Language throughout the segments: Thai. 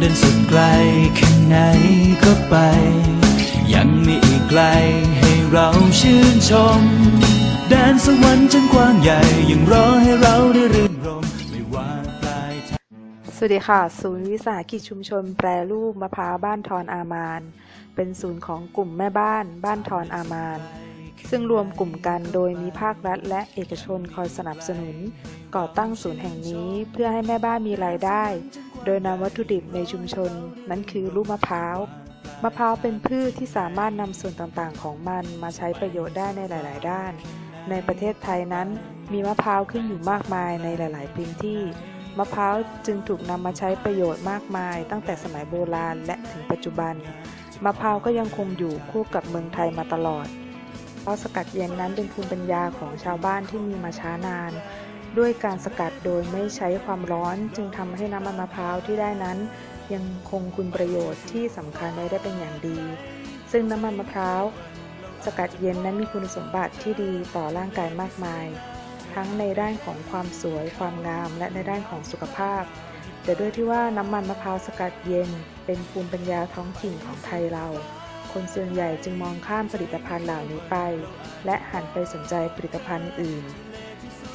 เดินสุดไกลแค่ไหนก็ไป ยังมีอีกไกลให้เราชื่นชม แดนสวรรค์จันกว้างใหญ่ยังรอให้เราได้รื่นรมไม่ว่าปลายทางสวัสดีค่ะ ศูนย์วิสาหกิจชุมชนแปรรูปมะพร้าวบ้านทอนอามาน เป็นศูนย์ของกลุ่มแม่บ้านบ้านทอนอามานซึ่งรวมกลุ่มกันโดยมีภาครัฐและเอกชนคอยสนับสนุน ก่อตั้งศูนย์แห่งนี้เพื่อให้แม่บ้านมีรายได้ โดยนำวัตถุดิบในชุมชนนั้นคือลูกมะพร้าว มะพร้าวเป็นพืชที่สามารถนำส่วนต่างๆ ของมันมาใช้ประโยชน์ได้ในหลาย ๆ ด้าน ในประเทศไทยนั้นมีมะพร้าวขึ้นอยู่มากมายในหลาย ๆ พื้นที่ มะพร้าวจึงถูกนำมาใช้ประโยชน์มากมาย ตั้งแต่สมัยโบราณและถึงปัจจุบัน มะพร้าวก็ยังคงอยู่คู่กับเมืองไทยมาตลอดเพราะสกัดเย็นนั้นเป็นภูมิปัญญาของชาวบ้านที่มีมาช้านาน ด้วยการสกัดโดยไม่ใช้ความร้อนจึงทำให้น้ำมันมะพร้าวที่ได้นั้น ยังคงคุณประโยชน์ที่สำคัญไว้ได้เป็นอย่างดี ซึ่งน้ำมันมะพร้าวสกัดเย็นนั้นมีคุณสมบัติที่ดีต่อร่างกายมากมาย ทั้งในด้านของความสวยความงาม และในด้านของสุขภาพ แต่ด้วยที่ว่าน้ำมันมะพร้าวสกัดเย็น เป็นภูมิปัญญาท้องถิ่นของไทยเรา คนส่วนใหญ่จึงมองข้ามผลิตภัณฑ์เหล่านี้ไป และหันไปสนใจผลิตภัณฑ์อื่น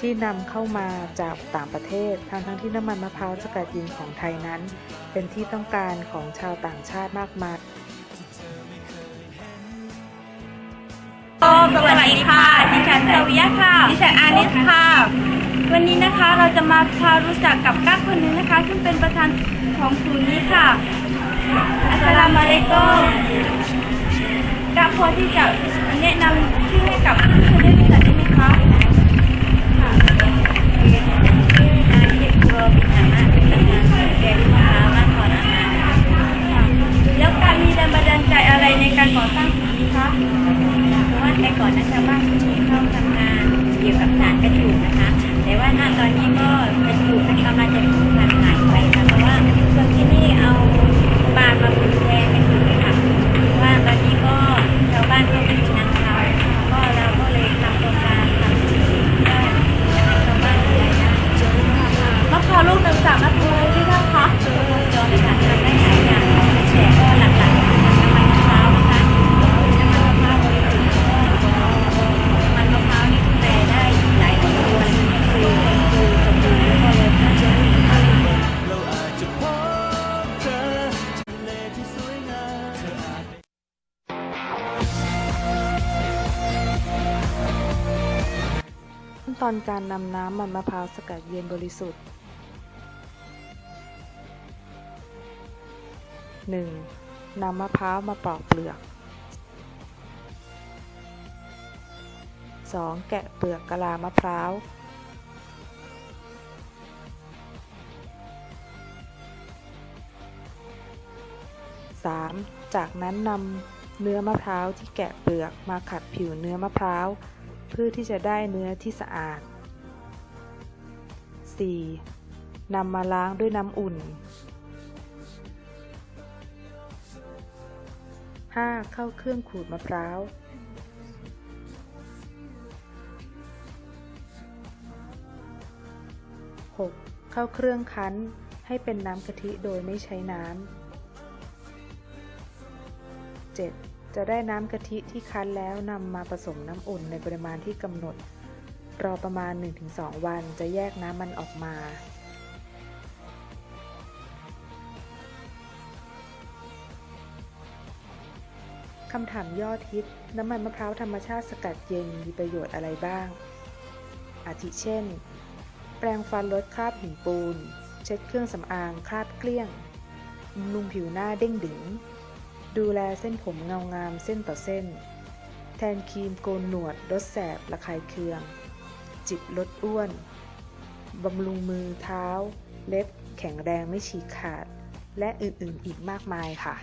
ที่นำเข้ามาจากต่างประเทศ ทั้งทั้งที่น้ำมันมะพร้าวสกัดย็นของไทยนั้น เป็นที่ต้องการของชาวต่างชาติมากมายสวัสดีค่ะ ดิฉันสวิยะค่ะ ดิฉันอานิสค่ะ วันนี้นะคะเราจะมาพารู้จักกับกั๊กคนนึงนะคะ ซึ่งเป็นประธานของศูนย์นี้ค่ะ อัสสลามุอะลัยกุมกั๊กพอที่จะแนะนำชื่อให้กับผู้ชมได้รู้จัก แต่ว่าณตอนนี้ก็เป็นอยู่เป็นกำลังจะ ตอนการนำน้ำมันมะพร้าวสกัดเย็นบริสุทธิ์ 1. นำมะพร้าวมาปอกเปลือก 2. แกะเปลือกกะลามะพร้าว 3. จากนั้นนำเนื้อมะพร้าวที่แกะเปลือกมาขัดผิวเนื้อมะพร้าว พื่อที่จะได้เนื้อที่สะอาด 4. นำมาล้างด้วยน้ำอุ่น 5. เข้าเครื่องขูดมะพร้าว 6. เข้าเครื่องคั้นให้เป็นน้ำกะทิโดยไม่ใช้น้ำ 7. จะได้น้ำกะทิที่คั้นแล้วนำมาผสมน้ำอุ่นในปริมาณที่กำหนด รอประมาณ 1-2 วันจะแยกน้ำมันออกมา คำถามยอดฮิต น้ำมันมะพร้าวธรรมชาติสกัดเย็นมีประโยชน์อะไรบ้าง อาทิเช่น แปรงฟันลดคราบหินปูน เช็ดเครื่องสำอางคราบเกลี้ยงบำรุงผิวหน้าเด้งดึง ดูแลเส้นผมเงางามเส้นต่อเส้น แทนครีมโกนหนวดลดแสบระคายเคือง จิบลดอ้วนบำรุงมือเท้า เล็บแข็งแรงไม่ฉีกขาด และอื่นๆอีกมากมายค่ะ